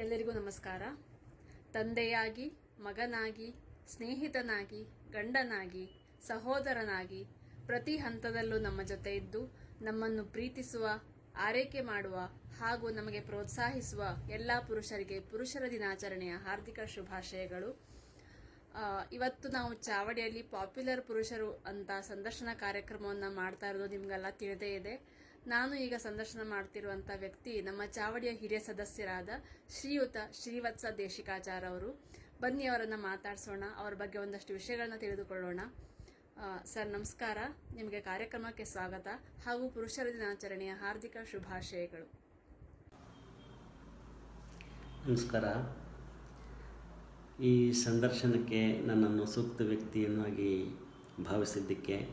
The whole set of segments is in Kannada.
ಎಲ್ಲರಿಗೂ ನಮಸ್ಕಾರ. ತಂದೆಯಾಗಿ, ಮಗನಾಗಿ, ಸ್ನೇಹಿತನಾಗಿ, ಗಂಡನಾಗಿ, ಸಹೋದರನಾಗಿ ಪ್ರತಿ ಹಂತದಲ್ಲೂ ನಮ್ಮ ಜೊತೆ ಇದ್ದು ನಮ್ಮನ್ನು ಪ್ರೀತಿಸುವ, ಆರೈಕೆ ಮಾಡುವ ಹಾಗೂ ನಮಗೆ ಪ್ರೋತ್ಸಾಹಿಸುವ ಎಲ್ಲ ಪುರುಷರಿಗೆ ಪುರುಷರ ದಿನಾಚರಣೆಯ ಹಾರ್ದಿಕ ಶುಭಾಶಯಗಳು. ಇವತ್ತು ನಾವು ಚಾವಡಿಯಲ್ಲಿ ಪಾಪ್ಯುಲರ್ ಪುರುಷರು ಅಂತ ಸಂದರ್ಶನ ಕಾರ್ಯಕ್ರಮವನ್ನು ಮಾಡ್ತಾ ಇರೋದು ನಿಮಗೆಲ್ಲ ತಿಳಿದೇ ಇದೆ. ನಾನು ಈಗ ಸಂದರ್ಶನ ಮಾಡ್ತಿರುವಂಥ ವ್ಯಕ್ತಿ ನಮ್ಮ ಚಾವಡಿಯ ಹಿರಿಯ ಸದಸ್ಯರಾದ ಶ್ರೀಯುತ ಶ್ರೀವತ್ಸ ದೇಶಿಕಾಚಾರ್ ಅವರು. ಬನ್ನಿ ಅವರನ್ನು ಮಾತಾಡಿಸೋಣ, ಅವರ ಬಗ್ಗೆ ಒಂದಷ್ಟು ವಿಷಯಗಳನ್ನ ತಿಳಿದುಕೊಳ್ಳೋಣ. ಸರ್, ನಮಸ್ಕಾರ. ನಿಮಗೆ ಕಾರ್ಯಕ್ರಮಕ್ಕೆ ಸ್ವಾಗತ. ಹಾಗೂ ಪುರುಷರ ದಿನಾಚರಣೆಯ ಹಾರ್ದಿಕ ಶುಭಾಶಯಗಳು. ನಮಸ್ಕಾರ. ಈ ಸಂದರ್ಶನಕ್ಕೆ ನನ್ನನ್ನು ಸೂಕ್ತ ವ್ಯಕ್ತಿಯನ್ನಾಗಿ ಭಾವಿಸಿದ್ದಕ್ಕೆ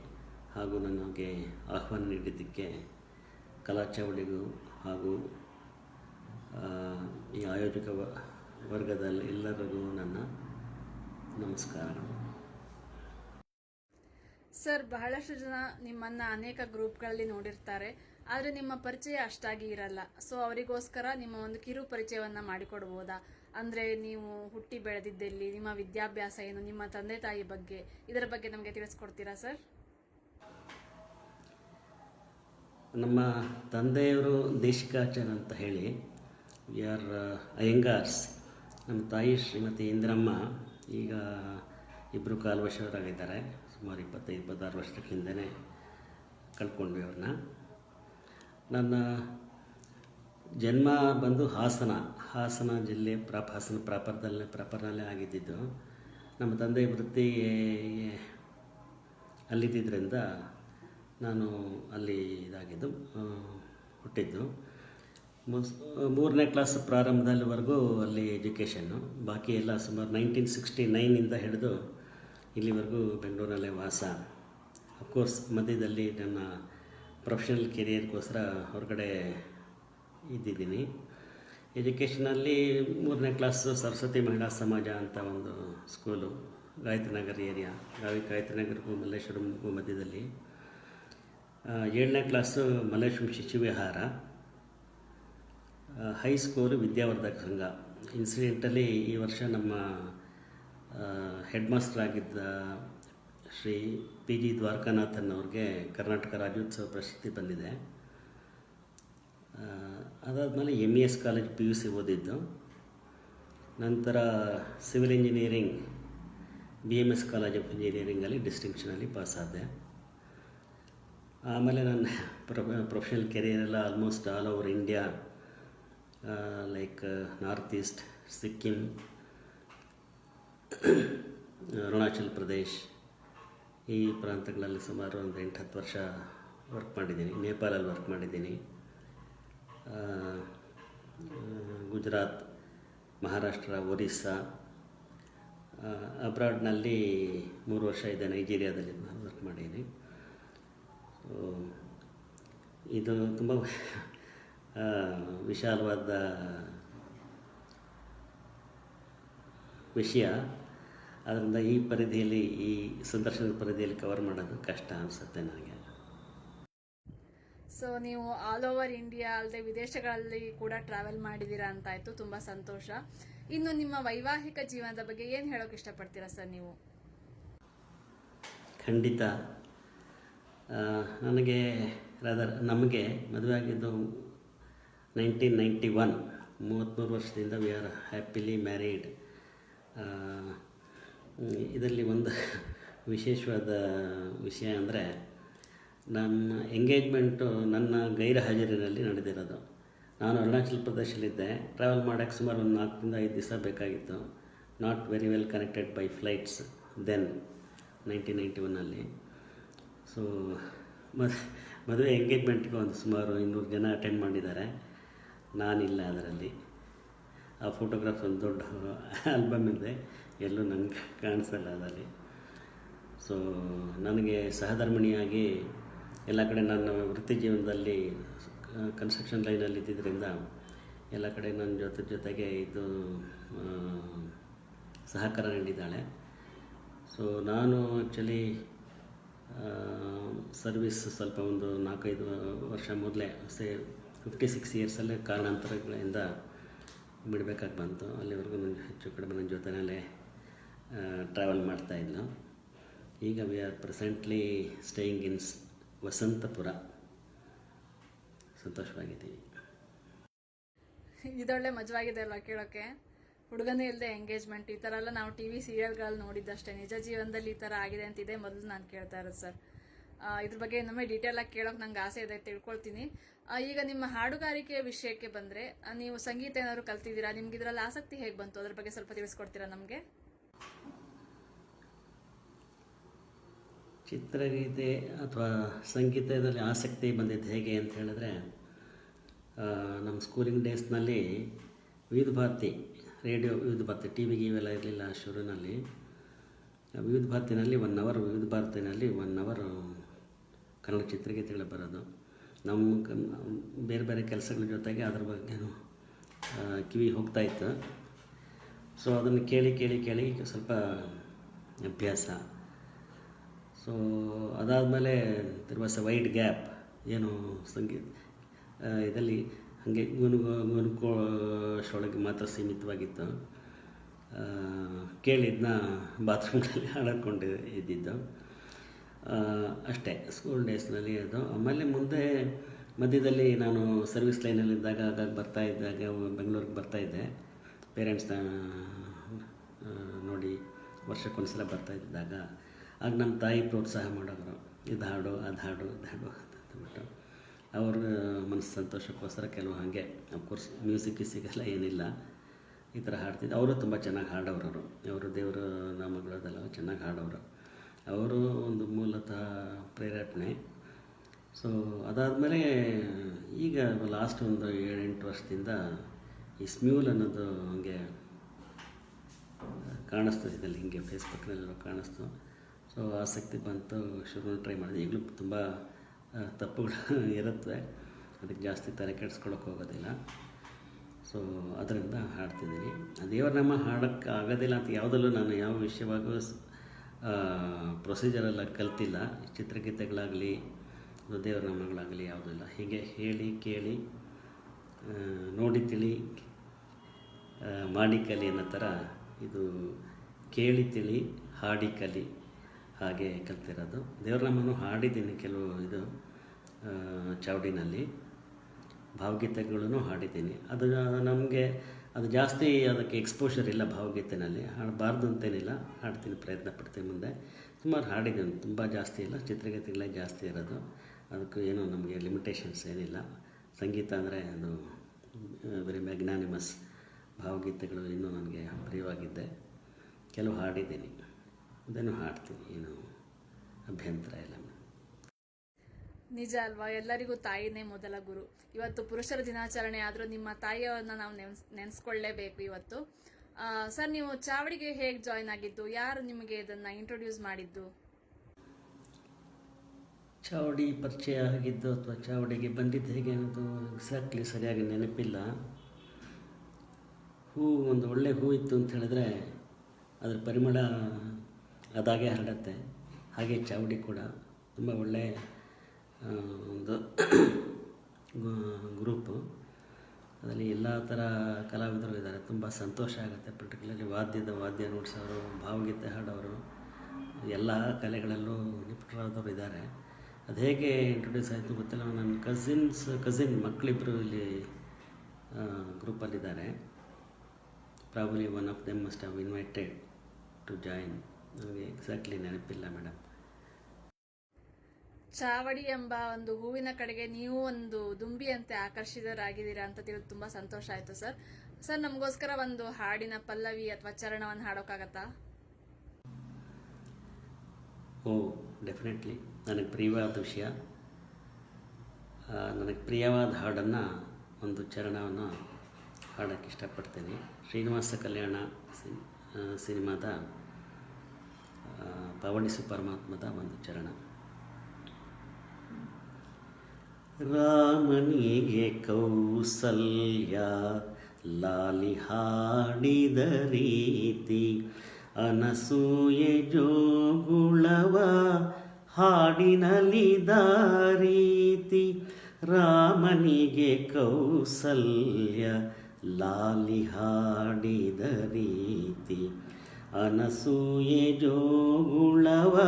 ಹಾಗೂ ನನಗೆ ಆಹ್ವಾನ ನೀಡಿದ್ದಕ್ಕೆ ಕಲಾ ಹಾಗೂ ಈ ಆಯೋಜಕ ವರ್ಗದಲ್ಲಿ ಎಲ್ಲರಿಗೂ ನನ್ನ ನಮಸ್ಕಾರಗಳು ಸರ್, ಬಹಳಷ್ಟು ಜನ ನಿಮ್ಮನ್ನ ಅನೇಕ ಗ್ರೂಪ್ಗಳಲ್ಲಿ ನೋಡಿರ್ತಾರೆ, ಆದರೆ ನಿಮ್ಮ ಪರಿಚಯ ಅಷ್ಟಾಗಿ ಇರಲ್ಲ. ಸೊ, ಅವರಿಗೋಸ್ಕರ ನಿಮ್ಮ ಒಂದು ಕಿರು ಪರಿಚಯವನ್ನ ಮಾಡಿಕೊಡ್ಬೋದಾ? ಅಂದ್ರೆ ನೀವು ಹುಟ್ಟಿ ಬೆಳೆದಿದ್ದೆಲ್ಲಿ ನಿಮ್ಮ ವಿದ್ಯಾಭ್ಯಾಸ ಏನು, ನಿಮ್ಮ ತಂದೆ ತಾಯಿ ಬಗ್ಗೆ, ಇದರ ಬಗ್ಗೆ ನಮಗೆ ತಿಳಿಸ್ಕೊಡ್ತೀರಾ ಸರ್? ನಮ್ಮ ತಂದೆಯವರು ದೇಶಿಕಾಚಾರ್ಯ ಅಂತ ಹೇಳಿ ವಿ ಆರ್ ಅಯ್ಯಂಗಾರ್ಸ್ ನಮ್ಮ ತಾಯಿ ಶ್ರೀಮತಿ ಇಂದ್ರಮ್ಮ ಈಗ ಇಬ್ಬರು ಕಾಲು ವರ್ಷದವರಾಗಿದ್ದಾರೆ ಸುಮಾರು ಇಪ್ಪತ್ತೈದು, ಇಪ್ಪತ್ತಾರು ವರ್ಷದ ಹಿಂದೆ ಕಳ್ಕೊಂಡ್ವಿ ಅವ್ರನ್ನ. ನನ್ನ ಜನ್ಮ ಬಂದು ಹಾಸನ ಹಾಸನ ಜಿಲ್ಲೆ ಪ್ರಾಪ್, ಹಾಸನ ಪ್ರಾಪರ್ದಲ್ಲೇ, ಪ್ರಾಪರ್ನಲ್ಲೇ ಆಗಿದ್ದಿದ್ದು. ನಮ್ಮ ತಂದೆ ವೃತ್ತಿ ಅಲ್ಲಿದ್ದರಿಂದ ನಾನು ಅಲ್ಲಿ ಇದಾಗಿದ್ದು ಹುಟ್ಟಿದ್ದು. ಮುಸ್ ಮೂರನೇ ಕ್ಲಾಸ್ ಪ್ರಾರಂಭದಲ್ಲಿವರೆಗೂ ಅಲ್ಲಿ ಎಜುಕೇಷನ್ನು. ಬಾಕಿ ಎಲ್ಲ ಸುಮಾರು ನೈನ್ಟೀನ್ ಸಿಕ್ಸ್ಟಿ ನೈನಿಂದ ಹಿಡಿದು ಇಲ್ಲಿವರೆಗೂ ಬೆಂಗಳೂರಲ್ಲೇ ವಾಸ. ಅಫ್ಕೋರ್ಸ್ ಮಧ್ಯದಲ್ಲಿ ನನ್ನ ಪ್ರೊಫೆಷನಲ್ ಕೆರಿಯರ್ಗೋಸ್ಕರ ಹೊರಗಡೆ ಇದ್ದಿದ್ದೀನಿ. ಎಜುಕೇಷನಲ್ಲಿ ಮೂರನೇ ಕ್ಲಾಸು ಸರಸ್ವತಿ ಮಹಿಳಾ ಸಮಾಜ ಅಂತ ಒಂದು ಸ್ಕೂಲು ಗಾಯತ್ರಿ ನಗರ್ ಏರಿಯಾ ಗಾವಿ ಗಾಯತ್ರಿ ನಗರಕ್ಕೂ ಮಲ್ಲೇಶ್ವರಂಗೂ ಮಧ್ಯದಲ್ಲಿ ಏಳನೇ ಕ್ಲಾಸು ಮಲ್ಲೇಶ್ವರಂ ಶಿಶು ವಿಹಾರ ಹೈಸ್ಕೂಲು ವಿದ್ಯಾವರ್ಧಕ ಸಂಘ. ಇನ್ಸಿಡೆಂಟಲಿ ಈ ವರ್ಷ ನಮ್ಮ ಹೆಡ್ ಮಾಸ್ಟರ್ ಆಗಿದ್ದ ಶ್ರೀ ಪಿ ಜಿ ದ್ವಾರಕಾನಾಥನ್ ಅವ್ರಿಗೆ ಕರ್ನಾಟಕ ರಾಜ್ಯೋತ್ಸವ ಪ್ರಶಸ್ತಿ ಬಂದಿದೆ. ಅದಾದಮೇಲೆ M E S college P U C ಓದಿದ್ದು. ನಂತರ civil engineering B M S college of ಇಂಜಿನಿಯರಿಂಗಲ್ಲಿ ಡಿಸ್ಟಿಂಕ್ಷನಲ್ಲಿ ಪಾಸ್ ಆದೆ. ಆಮೇಲೆ ನನ್ನ ಪ್ರೊಫೆಷನಲ್ ಕೆರಿಯರ್ ಎಲ್ಲ almost all over India like, north east, Sikkim, Arunachal Pradesh, ಈ ಪ್ರಾಂತಗಳಲ್ಲಿ ಸುಮಾರು ಒಂದು ಎಂಟು ಹತ್ತು ವರ್ಷ ವರ್ಕ್ ಮಾಡಿದ್ದೀನಿ. ನೇಪಾಳಲ್ಲಿ ವರ್ಕ್ ಮಾಡಿದ್ದೀನಿ. ಗುಜರಾತ್, ಮಹಾರಾಷ್ಟ್ರ, ಒರಿಸ್ಸಾ ಅಬ್ರಾಡ್ನಲ್ಲಿ ಮೂರು ವರ್ಷ ಇದೆ ನೈಜೀರಿಯಾದಲ್ಲಿ ವರ್ಕ್ ಮಾಡಿದ್ದೀನಿ. ಇದು ತುಂಬ ವಿಶಾಲವಾದ ವಿಷಯ. ಅದರಿಂದ ಈ ಪರಿಧಿಯಲ್ಲಿ ಈ ಸಂದರ್ಶನದ ಪರಿಧಿಯಲ್ಲಿ ಕವರ್ ಮಾಡೋದು ಕಷ್ಟ ಅನಿಸುತ್ತೆ ನನಗೆ. ಸೊ ನೀವು ಆಲ್ ಓವರ್ ಇಂಡಿಯಾ ಅಲ್ಲದೆ ವಿದೇಶಗಳಲ್ಲಿ ಕೂಡ ಟ್ರಾವೆಲ್ ಮಾಡಿದ್ದೀರಾ ಅಂತಾಯಿತು ತುಂಬ ತುಂಬಾ ಸಂತೋಷ. ಇನ್ನು ನಿಮ್ಮ ವೈವಾಹಿಕ ಜೀವನದ ಬಗ್ಗೆ ಏನು ಹೇಳೋಕೆ ಇಷ್ಟಪಡ್ತೀರಾ ಸರ್ ನೀವು? ಖಂಡಿತ. ನನಗೆ ರಾದರ್ ನಮಗೆ ಮದುವೆ ಆಗಿದ್ದು ನೈನ್ಟೀನ್ ನೈಂಟಿ ಒನ್ ಮೂವತ್ತ್ಮೂರು ವರ್ಷದಿಂದ ವಿ ಆರ್ ಹ್ಯಾಪಿಲಿ ಮ್ಯಾರೀಡ್ ಇದರಲ್ಲಿ ಒಂದು ವಿಶೇಷವಾದ ವಿಷಯ ಅಂದರೆ ನಮ್ಮ ಎಂಗೇಜ್ಮೆಂಟು ನನ್ನ ಗೈರ ಹಾಜರಿನಲ್ಲಿ ನಡೆದಿರೋದು. ನಾನು ಅರುಣಾಚಲ ಪ್ರದೇಶದಲ್ಲಿದ್ದೆ. ಟ್ರಾವೆಲ್ ಮಾಡೋಕ್ಕೆ ಸುಮಾರು ಒಂದು ನಾಲ್ಕರಿಂದ ಐದು ದಿವಸ ಬೇಕಾಗಿತ್ತು. Not very well connected by flights then nineteen ninety ಒನ್ನಲ್ಲಿ ಸೊ ಮದ್ ಮದುವೆ ಎಂಗೇಜ್ಮೆಂಟ್ಗೆ ಒಂದು ಸುಮಾರು ಇನ್ನೂರು ಜನ ಅಟೆಂಡ್ ಮಾಡಿದ್ದಾರೆ. ನಾನಿಲ್ಲ ಅದರಲ್ಲಿ. ಆ ಫೋಟೋಗ್ರಾಫ್ ಒಂದು ದೊಡ್ಡ ಆಲ್ಬಮ್ ಇದೆ. ಎಲ್ಲೂ ನನಗೆ ಕಾಣಿಸಲ್ಲ ಅದರಲ್ಲಿ. ಸೊ ನನಗೆ ಸಹಧರ್ಮಿಣಿಯಾಗಿ ಎಲ್ಲ ಕಡೆ ನನ್ನ ವೃತ್ತಿ ಜೀವನದಲ್ಲಿ ಕನ್ಸ್ಟ್ರಕ್ಷನ್ ಲೈನಲ್ಲಿ ಇದ್ದಿದ್ದರಿಂದ ಎಲ್ಲ ಕಡೆ ನನ್ನ ಜೊತೆ ಜೊತೆಗೆ ಇದು ಸಹಕಾರ ನೀಡಿದ್ದಾಳೆ. ಸೊ ನಾನು ಆ್ಯಕ್ಚುಲಿ ಸರ್ವಿಸ್ ಸ್ವಲ್ಪ ಒಂದು ನಾಲ್ಕೈದು ವರ್ಷ ಮೊದಲೇ ಸೇ ಫಿಫ್ಟಿ ಸಿಕ್ಸ್ ಇಯರ್ಸಲ್ಲೇ ಕಾರಣಾಂತರಗಳಿಂದ ಬಿಡಬೇಕಾಗಿ ಬಂತು. ಅಲ್ಲಿವರೆಗೂ ನನಗೆ ಹೆಚ್ಚು ಕಡಿಮೆ ನನ್ನ ಜೊತೆಯಲ್ಲೇ ಟ್ರಾವೆಲ್ ಮಾಡ್ತಾ ಮಾಡ್ತಾಯಿದ್ಲು ಈಗ we are presently staying in Vasantapura. ಸಂತೋಷವಾಗಿದ್ದೀವಿ. ಇದೊಳ್ಳೆ ಮಜವಾಗಿದೆ ಅಲ್ವಾ ಕೇಳೋಕ್ಕೆ ಹುಡುಗನೇ ಇಲ್ಲದೆ ಎಂಗೇಜ್ಮೆಂಟ್ ಈ ಥರ ಎಲ್ಲ ನಾವು ಟಿ ವಿ ಸೀರಿಯಲ್ಗಳಲ್ಲಿ ನೋಡಿದ್ದಷ್ಟೇ. ನಿಜ ಜೀವನದಲ್ಲಿ ಈ ಥರ ಆಗಿದೆ ಅಂತ ಇದೆ ಮೊದಲು ನಾನು ಕೇಳ್ತಾ ಇರೋದು ಸರ್ ಇದ್ರ ಬಗ್ಗೆ ಇನ್ನೊಮ್ಮೆ ಡೀಟೇಲ್ ಆಗಿ ಕೇಳೋಕೆ ನಂಗೆ ಆಸೆ ಇದೆ, ತಿಳ್ಕೊಳ್ತೀನಿ. ಈಗ ನಿಮ್ಮ ಹಾಡುಗಾರಿಕೆ ವಿಷಯಕ್ಕೆ ಬಂದರೆ ನೀವು ಸಂಗೀತ ಏನಾದ್ರು ಕಲ್ತಿದ್ದೀರಾ? ನಿಮ್ಗೆ ಇದರಲ್ಲಿ ಆಸಕ್ತಿ ಹೇಗೆ ಬಂತು? ಅದ್ರ ಬಗ್ಗೆ ಸ್ವಲ್ಪ ತಿಳಿಸ್ಕೊಡ್ತೀರಾ ನಮಗೆ? ಚಿತ್ರಗೀತೆ ಅಥವಾ ಸಂಗೀತದಲ್ಲಿ ಆಸಕ್ತಿ ಬಂದಿದ್ದು ಹೇಗೆ ಅಂತ ಹೇಳಿದ್ರೆ ನಮ್ಮ ಸ್ಕೂಲಿಂಗ್ ಡೇಸ್ನಲ್ಲಿ ವಿವಿಧ ಭಾರತಿ ರೇಡಿಯೋ ವಿವಿಧ ಭಾರತಿ ಟಿ ವಿಗೆ ಇವೆಲ್ಲ ಇರಲಿಲ್ಲ ಶುರುವಿನಲ್ಲಿ. ವಿವಿಧ ಭಾರತಿನಲ್ಲಿ ಒನ್ ಅವರ್ ವಿವಿಧ ಭಾರತಿನಲ್ಲಿ ಒನ್ ಅವರ್ ಕನ್ನಡ ಚಿತ್ರಗೀತೆಗಳು ಬರೋದು. ನಮ್ಮ ಬೇರೆ ಬೇರೆ ಕೆಲಸಗಳ ಜೊತೆಗೆ ಅದ್ರ ಬಗ್ಗೆನೂ ಕಿವಿ ಹೋಗ್ತಾ ಇತ್ತು. ಸೊ ಅದನ್ನು ಕೇಳಿ ಕೇಳಿ ಕೇಳಿ ಸ್ವಲ್ಪ ಅಭ್ಯಾಸ. ಸೊ ಅದಾದಮೇಲೆ ತಿರ್ವಾಸ ವೈಡ್ ಗ್ಯಾಪ್ ಏನು ಸಂಗೀತ ಇದರಲ್ಲಿ ಹಾಗೆ ಗುನುಗು ಗುನುಕೋಶೊಳಗೆ ಮಾತ್ರ ಸೀಮಿತವಾಗಿತ್ತು. ಕೇಳಿದ್ನ ಬಾತ್ರೂಮ್ನಲ್ಲಿ ಹಾಡಕೊಂಡು ಇದ್ದಿದ್ದು. ಅಷ್ಟೇ ಸ್ಕೂಲ್ ಡೇಸ್ನಲ್ಲಿ ಅದು. ಆಮೇಲೆ ಮುಂದೆ ಮಧ್ಯದಲ್ಲಿ ನಾನು ಸರ್ವಿಸ್ ಲೈನಲ್ಲಿದ್ದಾಗ ಆಗಾಗ ಬರ್ತಾ ಇದ್ದಾಗ, ಬೆಂಗಳೂರಿಗೆ ಬರ್ತಾಯಿದ್ದೆ ಪೇರೆಂಟ್ಸ್ನ ನೋಡಿ ವರ್ಷಕ್ಕೊಂದ್ಸಲ ಬರ್ತಾ ಇದ್ದಾಗ. ಆಗ ನಮ್ಮ ತಾಯಿ ಪ್ರೋತ್ಸಾಹ ಮಾಡೋರು, ಇದು ಹಾಡು, ಅದು ಹಾಡು ಇದು ಹಾಡು ಅಂತ ಅಂದ್ಬಿಟ್ಟು. ಅವ್ರ ಮನಸ್ಸು ಸಂತೋಷಕ್ಕೋಸ್ಕರ ಕೆಲವು ಹಾಗೆ ಅಫ್ಕೋರ್ಸ್ ಮ್ಯೂಸಿಕ್ ಸಿಗಲ್ಲ, ಏನಿಲ್ಲ. ಈ ಥರ ಹಾಡ್ತಿದ್ದೆ. ಅವರು ತುಂಬ ಚೆನ್ನಾಗಿ ಹಾಡೋರು ಅವರು. ದೇವರು ದೇವರ ನಾಮಗಳು ಅದೆಲ್ಲ ಚೆನ್ನಾಗಿ ಹಾಡೋರು ಅವರು ಒಂದು ಮೂಲತಃ ಪ್ರೇರೇಪಣೆ ಸೊ ಅದಾದಮೇಲೆ ಈಗ ಲಾಸ್ಟ್ ಒಂದು ಏಳೆಂಟು ವರ್ಷದಿಂದ ಈ ಸ್ಮ್ಯೂಲ್ ಅನ್ನೋದು ಹಂಗೆ ಕಾಣಿಸ್ತು ಇದರಲ್ಲಿ ಹಿಂಗೆ ಫೇಸ್ಬುಕ್ನಲ್ಲಿ ಕಾಣಿಸ್ತು. ಸೊ ಆಸಕ್ತಿ ಬಂತು. ಶುರು ಟ್ರೈ ಮಾಡಿದೆ. ಈಗಲೂ ತುಂಬ ತಪ್ಪುಗಳು ಇರುತ್ತೆ. ಅದಕ್ಕೆ ಜಾಸ್ತಿ ತಲೆ ಕೆಡಿಸ್ಕೊಳಕ್ಕೆ ಹೋಗೋದಿಲ್ಲ. ಸೊ ಅದರಿಂದ ಹಾಡ್ತಿದ್ದೀನಿ. ದೇವರ ನಮ್ಮ ಹಾಡೋಕ್ಕೆ ಆಗೋದಿಲ್ಲ ಅಂತ ಯಾವುದಲ್ಲೂ ನಾನು ಯಾವ ವಿಷಯವಾಗೂ ಪ್ರೊಸೀಜರೆಲ್ಲ ಕಲ್ತಿಲ್ಲ. ಚಿತ್ರಗೀತೆಗಳಾಗಲಿ ದೇವರ ನಾಮಗಳಾಗಲಿ ಯಾವುದೂ ಇಲ್ಲ. ಹೀಗೆ ಹೇಳಿ, ಕೇಳಿ ನೋಡಿ, ತಿಳಿ ಮಾಡಿ ಕಲಿ ಅನ್ನೋ ಥರ ಇದು ಕೇಳಿ, ತಿಳಿ, ಹಾಡಿ, ಕಲಿ. ಹಾಗೆ ಕಲ್ತಿರೋದು. ದೇವ್ರ ನಮ್ಮನ್ನು ಹಾಡಿದ್ದೀನಿ ಕೆಲವು ಇದು ಚಾವಡಿನಲ್ಲಿ ಭಾವಗೀತೆಗಳನ್ನು ಹಾಡಿದ್ದೀನಿ. ಅದು ನಮಗೆ, ಅದು ಜಾಸ್ತಿ ಅದಕ್ಕೆ ಎಕ್ಸ್ಪೋಷರ್ ಇಲ್ಲ ಭಾವಗೀತೆನಲ್ಲಿ. ಹಾಡಬಾರ್ದು ಅಂತೇನಿಲ್ಲ. ಹಾಡ್ತೀನಿ, ಪ್ರಯತ್ನ ಪಡ್ತೀನಿ ಮುಂದೆ. ಸುಮಾರು ಹಾಡಿದ್ದೀನಿ. ತುಂಬ ಜಾಸ್ತಿ ಇಲ್ಲ. ಚಿತ್ರಗೀತೆಗಳೇ ಜಾಸ್ತಿ ಇರೋದು. ಅದಕ್ಕೂ ಏನೂ ನಮಗೆ ಲಿಮಿಟೇಷನ್ಸ್ ಏನಿಲ್ಲ. ಸಂಗೀತ ಅಂದರೆ ಅದು ವೆರಿ ಮ್ಯಾಗ್ನಾನಿಮಸ್ ಭಾವಗೀತೆಗಳು ಇನ್ನೂ ನನಗೆ ಪ್ರಿಯವಾಗಿದ್ದೆ. ಕೆಲವು ಹಾಡಿದ್ದೀನಿ. ಅದನ್ನು ಹಾಡ್ತೀನಿ. ಏನು ಅಭ್ಯಂತರ ಇಲ್ಲ ನಿಜ ಅಲ್ವಾ? ಎಲ್ಲರಿಗೂ ತಾಯಿನೇ ಮೊದಲ ಗುರು. ಇವತ್ತು ಪುರುಷರ ದಿನಾಚರಣೆ ಆದರೂ ನಿಮ್ಮ ತಾಯಿಯವ್ರನ್ನ ನಾವು ನೆನ್ಸ್ ನೆನೆಸ್ಕೊಳ್ಳೇಬೇಕು ಇವತ್ತು. ಸರ್ ನೀವು ಚಾವಡಿಗೆ ಹೇಗೆ ಜಾಯ್ನ್ ಆಗಿದ್ದು? ಯಾರು ನಿಮಗೆ ಇದನ್ನು ಇಂಟ್ರೊಡ್ಯೂಸ್ ಮಾಡಿದ್ದು? ಚಾವಡಿ ಪರಿಚಯ ಆಗಿದ್ದು ಅಥವಾ ಚಾವಡಿಗೆ ಬಂದಿದ್ದು ಹೇಗೆ ಅನ್ನೋದು ಎಕ್ಸಾಕ್ಟ್ಲಿ ಸರಿಯಾಗಿ ನೆನಪಿಲ್ಲ. ಹೂ ಒಂದು ಒಳ್ಳೆ ಹೂ ಇತ್ತು ಅಂತ ಹೇಳಿದ್ರೆ ಅದರ ಪರಿಮಳ ಅದಾಗೆ ಹರಡುತ್ತೆ. ಹಾಗೆ ಚಾವಡಿ ಕೂಡ ತುಂಬ ಒಳ್ಳೆ ಒಂದು ಗ್ರೂಪು. ಅದರಲ್ಲಿ ಎಲ್ಲ ಥರ ಕಲಾವಿದರು ಇದ್ದಾರೆ. ತುಂಬ ಸಂತೋಷ ಆಗುತ್ತೆ ಪರ್ಟಿಕ್ಯುಲರ್ಲಿ ವಾದ್ಯದ ವಾದ್ಯ ನುಡಿಸೋರು, ಭಾವಗೀತೆ ಹಾಡೋರು, ಎಲ್ಲ ಕಲೆಗಳಲ್ಲೂ ನಿಪುಟರಾದವರು ಇದ್ದಾರೆ. ಅದು ಹೇಗೆ ಇಂಟ್ರೊಡ್ಯೂಸ್ ಆಯಿತು ಗೊತ್ತಿಲ್ಲ. ನನ್ನ ಕಸಿನ್ಸ್ ಕಸಿನ್ ಮಕ್ಕಳಿಬ್ಬರು ಇಲ್ಲಿ ಗ್ರೂಪಲ್ಲಿದ್ದಾರೆ probably one of them must have invited to join ನನಗೆ ಎಕ್ಸಾಕ್ಟ್ಲಿ ನೆನಪಿಲ್ಲ ಮೇಡಮ್ ಚಾವಡಿ ಎಂಬ ಒಂದು ಹೂವಿನ ಕಡೆಗೆ ನೀವು ಒಂದು ದುಂಬಿಯಂತೆ ಆಕರ್ಷಿತರಾಗಿದ್ದೀರಾ ಅಂತ ತಿಳಿದು ತುಂಬಾ ಸಂತೋಷ ಆಯ್ತು ಸರ್. ಸರ್ ನಮಗೋಸ್ಕರ ಒಂದು ಹಾಡಿನ ಪಲ್ಲವಿ ಅಥವಾ ಚರಣವನ್ನು ಹಾಡೋಕ್ಕಾಗತ್ತಾ? ಓ ಡೆಫಿನೆಟ್ಲಿ ನನಗೆ ಪ್ರಿಯವಾದ ವಿಷಯ. ನನಗೆ ಪ್ರಿಯವಾದ ಹಾಡನ್ನು ಒಂದು ಚರಣವನ್ನು ಹಾಡೋಕ್ಕೆ ಇಷ್ಟಪಡ್ತೇನೆ. ಶ್ರೀನಿವಾಸ ಕಲ್ಯಾಣ ಸಿನ್- ಸಿನಿಮಾದ ಪವಣಿಸು ಪರಮಾತ್ಮದ ಒಂದು ಚರಣ. ರಾಮನಿಗೆ ಕೌಸಲ್ಯ ಲಾಲಿ ಹಾಡಿದ ರೀತಿ, ಅನಸೂಯೆ ಜೋಗುಳವ ಹಾಡಿನಲಿದ ರೀತಿ, ರಾಮನಿಗೆ ಕೌಸಲ್ಯ ಲಾಲಿ ಹಾಡಿದ ರೀತಿ. ಅನಸೂಯೆ ಜೋಗುಳವ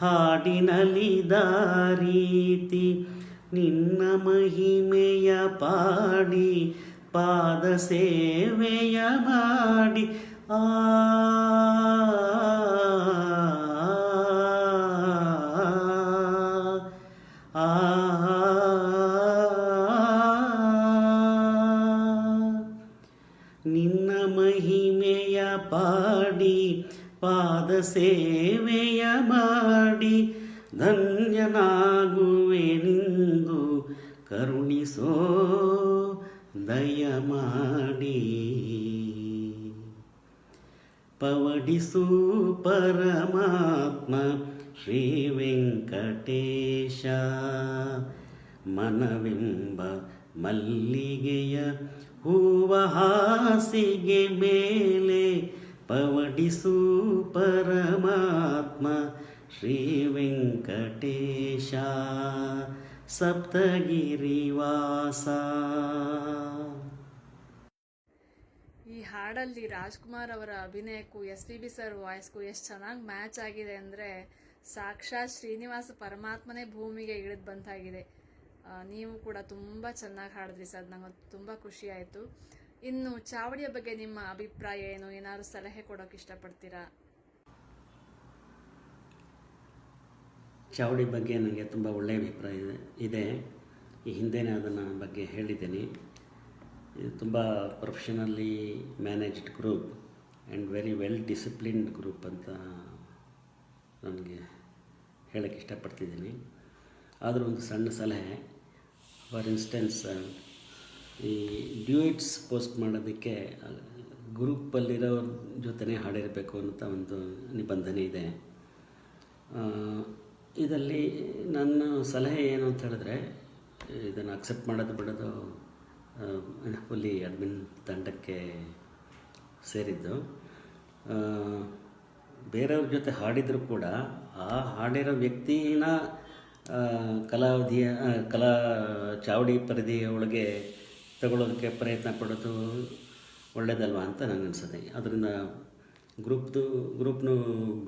ಹಾಡಿನಲ್ಲಿ ದಾರೀತಿ. ನಿನ್ನ ಮಹಿಮೆಯ ಪಾಡಿ ಪಾದ ಸೇವೆಯ ಮಾಡಿ. ಆ ಸೇವೆಯ ಮಾಡಿ ಧನ್ಯನಾಗುವೆನೆಂದು ಕರುಣಿಸೋ ದಯ ಮಾಡಿ ಪವಡಿಸು ಪರಮಾತ್ಮ ಶ್ರೀ ವೆಂಕಟೇಶ. ಮನವೆಂಬ ಮಲ್ಲಿಗೆಯ ಹೂವ ಹಾಸಿಗೆ ಮೇಲೆ ಪವಡಿಸು ಪರಮಾತ್ಮ ಶ್ರೀ ವೆಂಕಟೇಶ ಸಪ್ತಗಿರಿವಾಸ. ಈ ಹಾಡಲ್ಲಿ ರಾಜ್ಕುಮಾರ್ ಅವರ ಅಭಿನಯಕ್ಕೂ ಎಸ್ ಪಿ ಬಿ ಸರ್ ವಾಯ್ಸ್ಗೂ ಎಷ್ಟು ಚೆನ್ನಾಗಿ ಮ್ಯಾಚ್ ಆಗಿದೆ ಅಂದರೆ ಸಾಕ್ಷಾತ್ ಶ್ರೀನಿವಾಸ ಪರಮಾತ್ಮನೇ ಭೂಮಿಗೆ ಇಳಿದು ಬಂತಾಗಿದೆ. ನೀವು ಕೂಡ ತುಂಬ ಚೆನ್ನಾಗಿ ಹಾಡಿದ್ರಿ ಸರ್. ನಂಗೆ ತುಂಬ ಖುಷಿ ಆಯಿತು. ಇನ್ನು ಚಾವಡಿಯ ಬಗ್ಗೆ ನಿಮ್ಮ ಅಭಿಪ್ರಾಯ ಏನು? ಏನಾದ್ರು ಸಲಹೆ ಕೊಡೋಕೆ ಇಷ್ಟಪಡ್ತೀರಾ? ಚಾವಡಿ ಬಗ್ಗೆ ನನಗೆ ತುಂಬ ಒಳ್ಳೆಯ ಅಭಿಪ್ರಾಯ ಇದೆ. ಈ ಹಿಂದೆನೇ ಅದನ್ನು ಬಗ್ಗೆ ಹೇಳಿದ್ದೀನಿ. ಇದು ತುಂಬ professionally managed group and very well disciplined group ಅಂತ ನನಗೆ ಹೇಳೋಕ್ಕೆ ಇಷ್ಟಪಡ್ತಿದ್ದೀನಿ. ಆದರೂ ಒಂದು ಸಣ್ಣ ಸಲಹೆ. ಫಾರ್ ಇನ್ಸ್ಟೆನ್ಸ್ ಈ ಡ್ಯೂಯಿಟ್ಸ್ ಪೋಸ್ಟ್ ಮಾಡೋದಕ್ಕೆ ಗ್ರೂಪಲ್ಲಿರೋರ ಜೊತೆನೇ ಹಾಡಿರಬೇಕು ಅಂತ ಒಂದು ನಿಬಂಧನೆ ಇದೆ. ಇದರಲ್ಲಿ ನನ್ನ ಸಲಹೆ ಏನು ಅಂತ ಹೇಳಿದ್ರೆ, ಇದನ್ನು ಅಕ್ಸೆಪ್ಟ್ ಮಾಡೋದು ಬಿಡೋದು ಫುಲ್ಲಿ ಅಡ್ಮಿನ್ ತಂಡಕ್ಕೆ ಸೇರಿದ್ದು. ಬೇರೆಯವ್ರ ಜೊತೆ ಹಾಡಿದರೂ ಕೂಡ, ಆ ಹಾಡಿರೋ ವ್ಯಕ್ತಿನ ಕಲಾವಧಿಯ ಕಲಾ ಚಾವಡಿ ಪರಿಧಿಯ ಒಳಗೆ ತಗೊಳ್ಳೋದಕ್ಕೆ ಪ್ರಯತ್ನ ಪಡೋದು ಒಳ್ಳೇದಲ್ವಾ ಅಂತ ನನಗೆ ಅನಿಸುತ್ತೆ. ಅದರಿಂದ ಗ್ರೂಪ್ದು, ಗ್ರೂಪ್ನು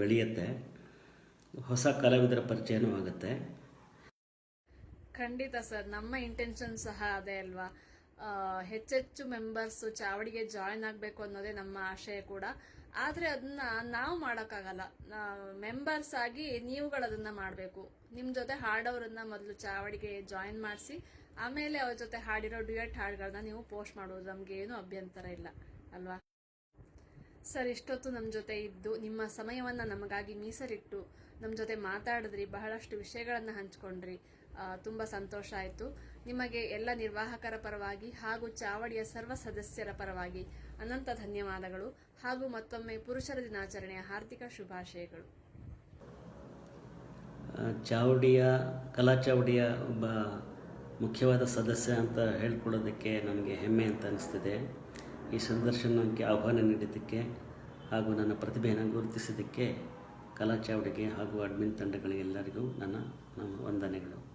ಬೆಳೆಯುತ್ತೆ. ಹೊಸ ಕಲಾವಿದರ ಪರಿಚಯನೂ ಆಗುತ್ತೆ. ಖಂಡಿತ ಸರ್, ನಮ್ಮ ಇಂಟೆನ್ಷನ್ ಸಹ ಅದೇ ಅಲ್ವಾ? ಹೆಚ್ಚೆಚ್ಚು ಮೆಂಬರ್ಸ್ ಚಾವಡಿಗೆ ಜಾಯ್ನ್ ಆಗಬೇಕು ಅನ್ನೋದೇ ನಮ್ಮ ಆಶಯ ಕೂಡ. ಆದರೆ ಅದನ್ನ ನಾವು ಮಾಡೋಕ್ಕಾಗಲ್ಲ. ಮೆಂಬರ್ಸ್ ಆಗಿ ನೀವುಗಳು ಅದನ್ನ ಮಾಡಬೇಕು. ನಿಮ್ಮ ಜೊತೆ ಹಾಡೋರನ್ನ ಮೊದಲು ಚಾವಡಿಗೆ ಜಾಯಿನ್ ಮಾಡಿಸಿ ಆಮೇಲೆ ಅವ್ರ ಜೊತೆ ಹಾಡಿರೋ ಡ್ಯೂಯೆಟ್ ಹಾಡುಗಳನ್ನ ನೀವು ಪೋಸ್ಟ್ ಮಾಡೋದು ನಮ್ಗೆ ಏನು ಅಭ್ಯಂತರ ಇಲ್ಲ, ಅಲ್ವಾ? ಸರ್, ಇಷ್ಟೊತ್ತು ನಮ್ಮ ಜೊತೆ ಇದ್ದು, ನಿಮ್ಮ ಸಮಯವನ್ನು ನಮಗಾಗಿ ಮೀಸಲಿಟ್ಟು ನಮ್ಮ ಜೊತೆ ಮಾತಾಡಿದ್ರಿ, ಬಹಳಷ್ಟು ವಿಷಯಗಳನ್ನು ಹಂಚ್ಕೊಂಡ್ರಿ ತುಂಬ ಸಂತೋಷ ಆಯಿತು. ನಿಮಗೆ ಎಲ್ಲ ನಿರ್ವಾಹಕರ ಪರವಾಗಿ ಹಾಗೂ ಚಾವಡಿಯ ಸರ್ವ ಸದಸ್ಯರ ಪರವಾಗಿ ಅನಂತ ಧನ್ಯವಾದಗಳು ಹಾಗೂ ಮತ್ತೊಮ್ಮೆ ಪುರುಷರ ದಿನಾಚರಣೆಯ ಹಾರ್ದಿಕ ಶುಭಾಶಯಗಳು. ಚಾವಡಿಯ ಕಲಾ ಚಾವಡಿಯ ಒಬ್ಬ ಮುಖ್ಯವಾದ ಸದಸ್ಯ ಅಂತ ಹೇಳ್ಕೊಳ್ಳೋದಕ್ಕೆ ನನಗೆ ಹೆಮ್ಮೆ ಅಂತ ಅನಿಸ್ತಿದೆ. ಈ ಸಂದರ್ಶನಕ್ಕೆ ಆಹ್ವಾನ ನೀಡಿದ್ದಕ್ಕೆ ಹಾಗೂ ನನ್ನ ಪ್ರತಿಭೆಯನ್ನು ಗುರುತಿಸಿದ್ದಕ್ಕೆ ಕಲಾ ಚಾವಡಿಗೆ ಹಾಗೂ ಅಡ್ಮಿನ್ ತಂಡಗಳಿಗೆಲ್ಲರಿಗೂ ನನ್ನ ವಂದನೆಗಳು.